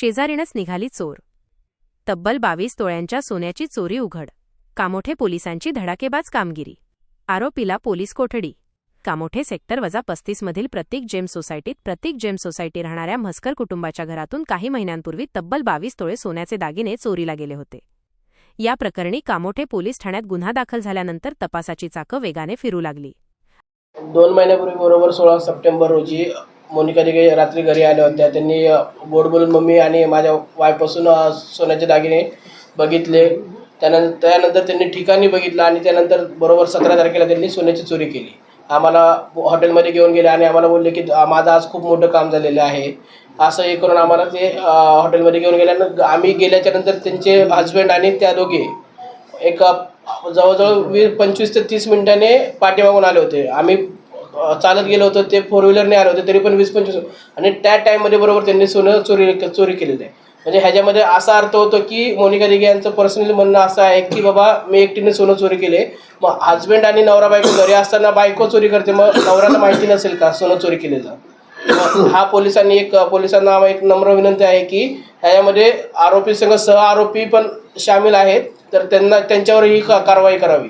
शेजारीनच निघाली चोर. तब्बल बावीस तोळ्यांच्या सोन्याची चोरी उघड. कामोठे पोलिसांची धडाकेबाज कामगिरी. आरोपीला पोलीस कोठडी. कामोठे सेक्टर वजा पस्तीसमधील प्रत्येक जेम सोसायटीत प्रत्येक जेम सोसायटी राहणाऱ्या म्हस्कर कुटुंबाच्या घरातून काही महिन्यांपूर्वी तब्बल बावीस तोळे सोन्याचे दागिने चोरीला गेले होते. या प्रकरणी कामोठे पोलीस ठाण्यात गुन्हा दाखल झाल्यानंतर तपासाची चाकं वेगाने फिरू लागली. दोन महिन्यापूर्वी बरोबर सोळा सप्टेंबर रोजी मोनिका दिघे रात्री घरी आल्या होत्या. त्यांनी अ, गोड बोलून मम्मी आणि माझ्या वायपासून सोन्याचे दागिने बघितले. त्यानंतर त्यानंतर त्यांनी ठिकाणी बघितलं आणि त्यानंतर बरोबर सतरा तारखेला त्यांनी सोन्याची चोरी केली. आम्हाला हॉटेलमध्ये घेऊन गेले आणि आम्हाला बोलले की माझं आज खूप मोठं काम झालेलं आहे. असं हे करून आम्हाला ते हॉटेलमध्ये घेऊन गेल्यानं आम्ही गेल्याच्यानंतर त्यांचे हजबंड आणि त्या दोघे एक जवळजवळ वीस पंचवीस ते तीस मिनिटाने पाठीमागून आले होते. आम्ही चालत गेलो होतो ते फोर व्हीलरने आले होते तरी पण वीस पंचवीस आणि त्या टाईममध्ये बरोबर त्यांनी सोनं चोरी चोरी केलेलं आहे. म्हणजे ह्याच्यामध्ये असा अर्थ होतो की मोनिका दिघे यांचं पर्सनली म्हणणं असं आहे की बाबा मी एकटीने सोनं चोरी केले मग हजबंड आणि नवरा बायको घरी असताना बायको चोरी करते मग नवऱ्याला माहिती नसेल का सोनं चोरी केलेलं? हा पोलिसांनी एक पोलिसांना एक नम्र विनंती आहे की ह्याच्यामध्ये आरोपी संघ सह आरोपी पण सामील आहेत तर त्यांना त्यांच्यावर ही कारवाई करावी.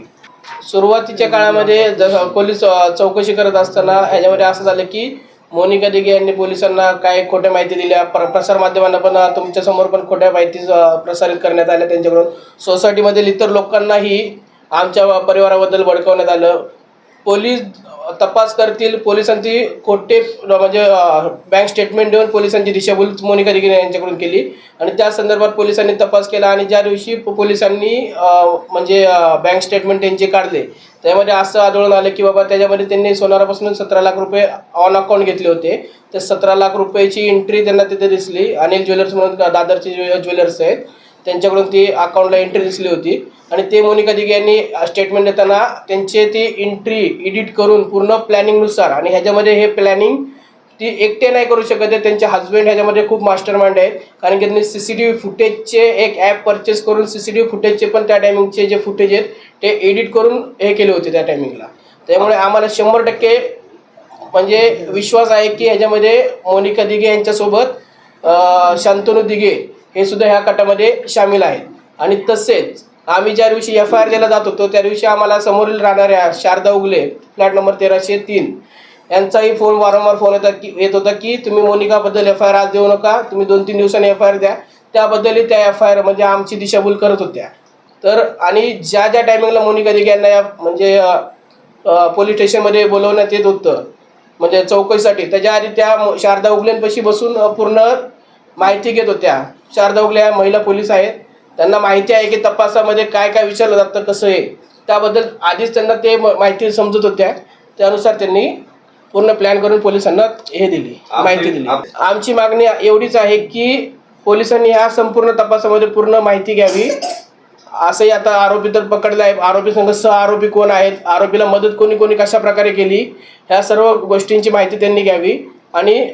सुरुवातीच्या काळामध्ये जसं पोलीस चौकशी करत असताना ह्याच्यामध्ये असं झालं की मोनिका दिघे यांनी पोलिसांना काय खोट्या माहिती दिल्या. प्र प्रसारमाध्यमांना पण तुमच्यासमोर पण खोट्या माहिती प्रसारित करण्यात आल्या त्यांच्याकडून. सोसायटीमधील इतर लोकांनाही आमच्या परिवाराबद्दल भडकवण्यात आलं. पोलीस तपास करतील पोलिसांची खोटे म्हणजे बँक स्टेटमेंट देऊन पोलिसांची दिशाभूल मोनिका दिगिने यांच्याकडून केली. आणि त्या संदर्भात पोलिसांनी तपास केला आणि ज्या दिवशी पोलिसांनी म्हणजे बँक स्टेटमेंट त्यांचे काढले त्यामध्ये असं आढळून आलं की बाबा त्याच्यामध्ये त्यांनी सोनारापासून सतरा लाख रुपये ऑन अकाउंट घेतले होते. तर सतरा लाख रुपयाची एंट्री त्यांना तिथे दिसली. अनिल ज्वेलर्स म्हणून दादरचे ज्वेलर्स आहेत. त्यांच्याकडून ती अकाउंटला एंट्री दिसली होती. आणि ते मोनिका दिघे यांनी स्टेटमेंट देताना त्यांचे ती एंट्री एडिट करून पूर्ण प्लॅनिंगनुसार आणि ह्याच्यामध्ये हे प्लॅनिंग ती एकटे नाही करू शकत आहे. त्यांचे हजबंड ह्याच्यामध्ये खूप मास्टर माइंड आहेत. कारण की त्यांनी सी सी टी व्ही फुटेजचे एक ॲप परचेस करून सी सी टी व्ही फुटेजचे पण त्या टायमिंगचे जे फुटेज आहेत ते एडिट करून हे केले होते त्या टायमिंगला त्यामुळे आम्हाला शंभर टक्के म्हणजे विश्वास आहे की ह्याच्यामध्ये मोनिका दिघे यांच्यासोबत शांतनु शांतनू दिघे हे सुद्धा ह्या गटामध्ये सामील आहेत आणि तसेच आम्ही ज्या दिवशी एफ आय आर द्यायला जात होतो त्या दिवशी आम्हाला समोरील राहणाऱ्या शारदा उगले फ्लॅट नंबर तेराशे तीन यांचाही फोन वारंवार फोन येतात की येत होता की तुम्ही मोनिकाबद्दल एफ आय आर आज देऊ नका तुम्ही दोन तीन दिवसांनी एफ आय आर द्या. त्याबद्दलही त्या एफ आय आर म्हणजे आमची दिशाभूल करत होत्या. तर आणि ज्या ज्या टायमिंगला मोनिका दिघे यांना या म्हणजे पोलीस स्टेशनमध्ये बोलवण्यात येत होतं म्हणजे चौकशीसाठी त्याच्या आधी त्या शारदा उगलेंपाशी बसून पूर्ण माहिती घेत होत्या. शारदा उगले या महिला पोलीस आहेत. त्यांना माहिती आहे की तपासामध्ये काय काय विचारलं जातं कसं आहे. त्याबद्दल आधीच त्यांना ते माहिती समजत होत्या. त्यानुसार त्यांनी पूर्ण प्लॅन करून पोलिसांना हे दिली माहिती दिली. आमची मागणी एवढीच आहे की पोलिसांनी ह्या संपूर्ण तपासामध्ये पूर्ण माहिती घ्यावी. असंही आता आरोपी तर पकडला आहे. आरोपी संघ सह आरोपी कोण आहेत? आरोपीला मदत कोणी कोणी कशा प्रकारे केली? ह्या सर्व गोष्टींची माहिती त्यांनी घ्यावी. आणि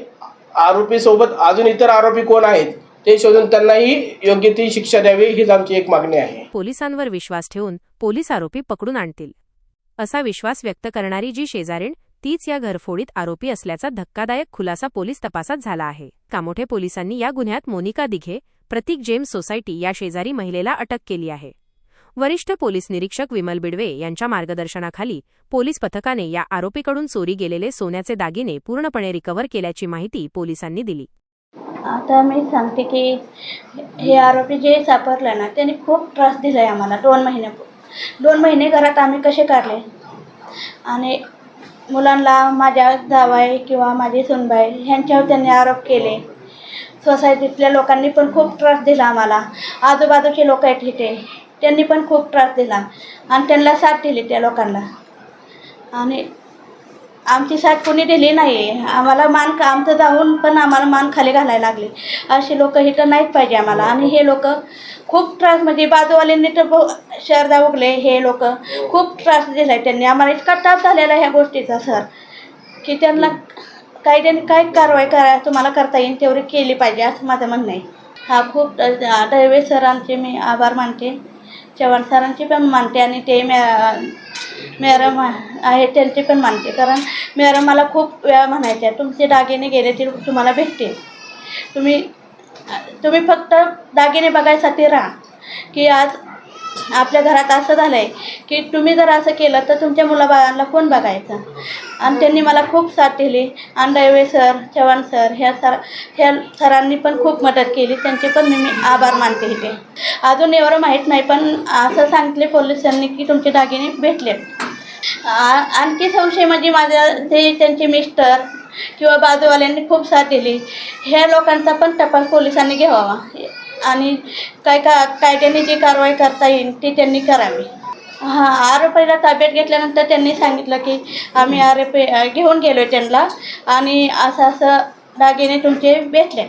आरोपीसोबत अजून इतर आरोपी कोण आहेत? ते शोधून त्यांनाही योग्य ती शिक्षा द्यावी हीच आमची एक मागणी आहे. पोलिसांवर विश्वास ठेवून पोलीस आरोपी पकडून आणतील. असा विश्वास व्यक्त करणारी जी शेजारीण तीच या घरफोडीत आरोपी असल्याचा धक्कादायक खुलासा पोलीस तपासात झाला आहे. कामोठे पोलिसांनी या गुन्ह्यात मोनिका दिघे प्रतीक जेम्स सोसायटी या शेजारी महिलेला अटक केली आहे. वरिष्ठ पोलीस निरीक्षक विमल बिडवे यांच्या मार्गदर्शनाखाली पोलीस पथकाने या आरोपीकडून चोरी गेलेले सोन्याचे दागिने पूर्णपणे रिकव्हर केल्याची माहिती पोलिसांनी दिली. आता मी सांगते की हे आरोपी जे सापडलं ना त्यांनी खूप त्रास दिला आहे आम्हाला दोन महिने दोन महिने घरात आम्ही कसे काढले? आणि मुलांना माझ्या जावाई किंवा माझी सुनबाई ह्यांच्यावर त्यांनी आरोप केले. सोसायटीतल्या लोकांनी पण खूप त्रास दिला आम्हाला. आजूबाजूचे लोक आहेत तिथे त्यांनी पण खूप त्रास दिला आणि त्यांना साथ दिली त्या लोकांना. आणि आमची साथ कोणी दिली नाही. आम्हाला मान आमचं जाऊन पण आम्हाला मान खाली घालायला लागले. असे लोक इथं नाहीत पाहिजे आम्हाला. आणि हे लोक खूप त्रास म्हणजे बाजूवाल्यांनी तर ब- शारदा उगले हे लोक खूप त्रास दिलाय त्यांनी. आम्हाला इतका ताप झालेला आहे ह्या गोष्टीचा सर. की त्यांना काही त्यांनी काय कारवाई करा तुम्हाला करता येईल तेवढी केली पाहिजे असं माझं म्हणणं आहे. हा खूप दळवे सरांचे मी आभार मानते. चव्हाण सरांचे पण मानते आणि ते मॅ मॅडम आहे त्यांचे पण मानते. कारण मॅडम मला खूप वेळा म्हणायच्या तुमचे दागिने गेले ते तुम्हाला भेटते तुम्ही तुम्ही फक्त दागिने बघायसाठी राहा की आज आपल्या घरात असं झालं आहे की तुम्ही जर असं केलं तर तुमच्या मुलाबाळांना कोण बघायचं? आणि त्यांनी मला खूप साथ दिली. आणि सर चव्हाण सर ह्या सर ह्या सरांनी पण खूप मदत केली. त्यांचे पण मी आभार मानते इथे. अजून एवढं माहीत नाही पण असं सांगितले पोलिसांनी की तुमचे दागिने भेटले आणखी संशय म्हणजे माझ्या ते त्यांचे मिस्टर किंवा बाजूवाल्यांनी खूप साथ दिली. ह्या लोकांचा पण तपास पोलिसांनी घ्यावा. आणि काय का कायद्याने जी कारवाई करता येईल ती त्यांनी करावी. हां आरोपीला ताब्यात घेतल्यानंतर त्यांनी सांगितलं की आम्ही आरोपी घेऊन गेलो त्यांना आणि असं असं दागिने तुमचे भेटले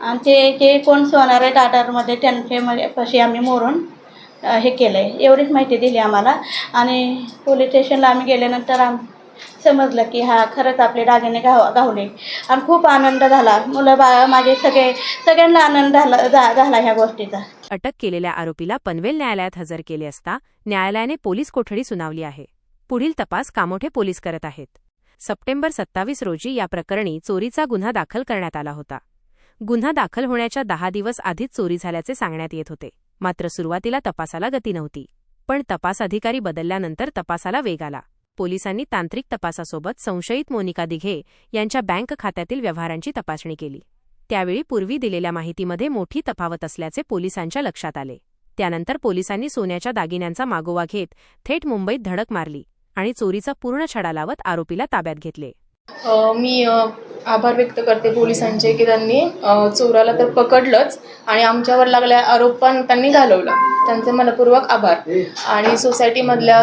आणि ते जे कोण सोनार आहे दादरमध्ये त्यांचे मध्ये पशी आम्ही मोरून हे केलं आहे एवढीच माहिती दिली आम्हाला. आणि पोलीस स्टेशनला आम्ही गेल्यानंतर आम समजलं की हा खरंच आपले दागिने गाव गावले आणि खूप आनंद झाला. मुलं बा माझे सगळे सगळ्यांना आनंद झाला झाला ह्या गोष्टीचा. अटक केलेल्या आरोपीला पनवेल न्यायालयात हजर केले असता न्यायालयाने पोलीस कोठडी सुनावली आहे. पुढील तपास कामोठे पोलीस करत आहेत. सप्टेंबर सत्तावीस रोजी या प्रकरणी चोरीचा गुन्हा दाखल करण्यात आला होता. गुन्हा दाखल होण्याच्या दहा दिवस आधीच चोरी झाल्याचे सांगण्यात येत होते. मात्र सुरुवातीला तपासाला गती नव्हती. पण तपास अधिकारी बदलल्यानंतर तपासाला वेग आला. पोलिसांनी तांत्रिक तपासासोबत संशयित मोनिका दिघे यांच्या बँक खात्यातील व्यवहारांची तपासणी केली. त्यावेळी पूर्वी दिलेल्या माहितीमध्ये मोठी तफावत असल्याचे पोलिसांच्या लक्षात आले. त्यानंतर पोलिसांनी सोन्याच्या दागिन्यांचा मागोवा घेत थेट मुंबईत धडक मारली आणि चोरीचा पूर्ण छडा लावत आरोपीला ताब्यात घेतले. मी आभार व्यक्त करते पोलिसांचे की त्यांनी चोराला तर पकडलंच आणि आमच्यावर लागल्या आरोप पण त्यांनी घालवला. त्यांचे मनपूर्वक आभार. आणि सोसायटीमधल्या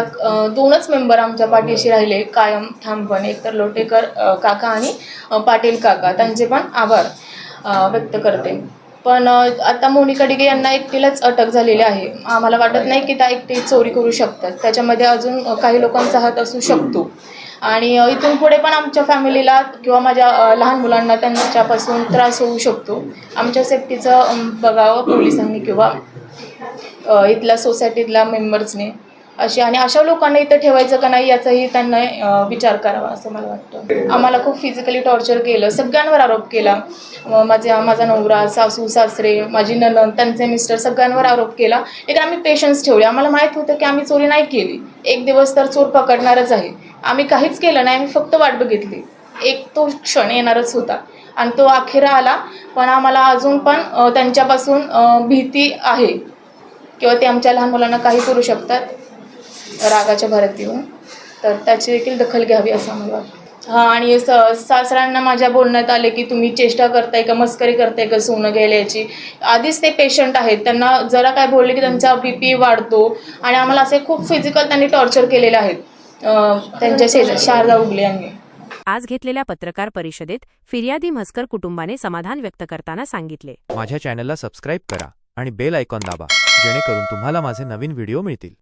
दोनच मेंबर आमच्या पाठीशी राहिले कायम ठामपणे. एकतर लोटेकर काका आणि पाटील काका. त्यांचे पण आभार व्यक्त करते. पण आता मोनिका डिगे यांना एकटीलाच अटक झालेली आहे. आम्हाला वाटत नाही की त्या एकटी चोरी करू शकतात. त्याच्यामध्ये अजून काही लोकांचा हात असू शकतो. आणि इथून पुढे पण आमच्या फॅमिलीला किंवा माझ्या लहान मुलांना त्यांच्यापासून त्रास होऊ शकतो. आमच्या सेफ्टीचं बघावं पोलिसांनी किंवा इथल्या सोसायटीतल्या मेंबर्सने अशी. आणि अशा लोकांना इथं ठेवायचं का नाही याचाही त्यांना विचार करावा असं मला वाटतं. आम्हाला खूप फिजिकली टॉर्चर केलं. सगळ्यांवर आरोप केला. माझ्या माझा नवरा सासू सासरे माझी ननन त्यांचे मिस्टर सगळ्यांवर आरोप केला. एक आम्ही पेशन्स ठेवले. आम्हाला माहीत होतं की आम्ही चोरी नाही केली. एक दिवस तर चोर पकडणारच आहे. आम्ही काहीच केलं नाही आम्ही फक्त वाट बघितली. एक तो क्षण येणारच होता. आणि तो अखेर आला पण आम्हाला अजून पण त्यांच्यापासून भीती आहे. किंवा ते आमच्या लहान मुलांना काही करू शकतात रागाच्या भरात येऊन तर त्याची देखील दखल घ्यावी असं आम्हाला वाटतं. हां आणि स सासऱ्यांना माझ्या बोलण्यात आले की तुम्ही चेष्टा करताय का? मस्करी करताय का? सोनं घ्यायला याची? आधीच ते पेशंट आहेत. त्यांना जरा काय बोलले की त्यांचा बी पी वाढतो. आणि आम्हाला असे खूप फिजिकल त्यांनी टॉर्चर केलेले आहेत. त्यांच्या शेजार शारदा उगले यांनी. आज घेतलेल्या पत्रकार परिषदेत फिर्यादी म्हस्कर कुटुंबाने समाधान व्यक्त करताना सांगितले. माझ्या चॅनलला सबस्क्राईब करा आणि बेल आयकॉन दाबा जेणेकरून तुम्हाला माझे नवीन व्हिडिओ मिळतील.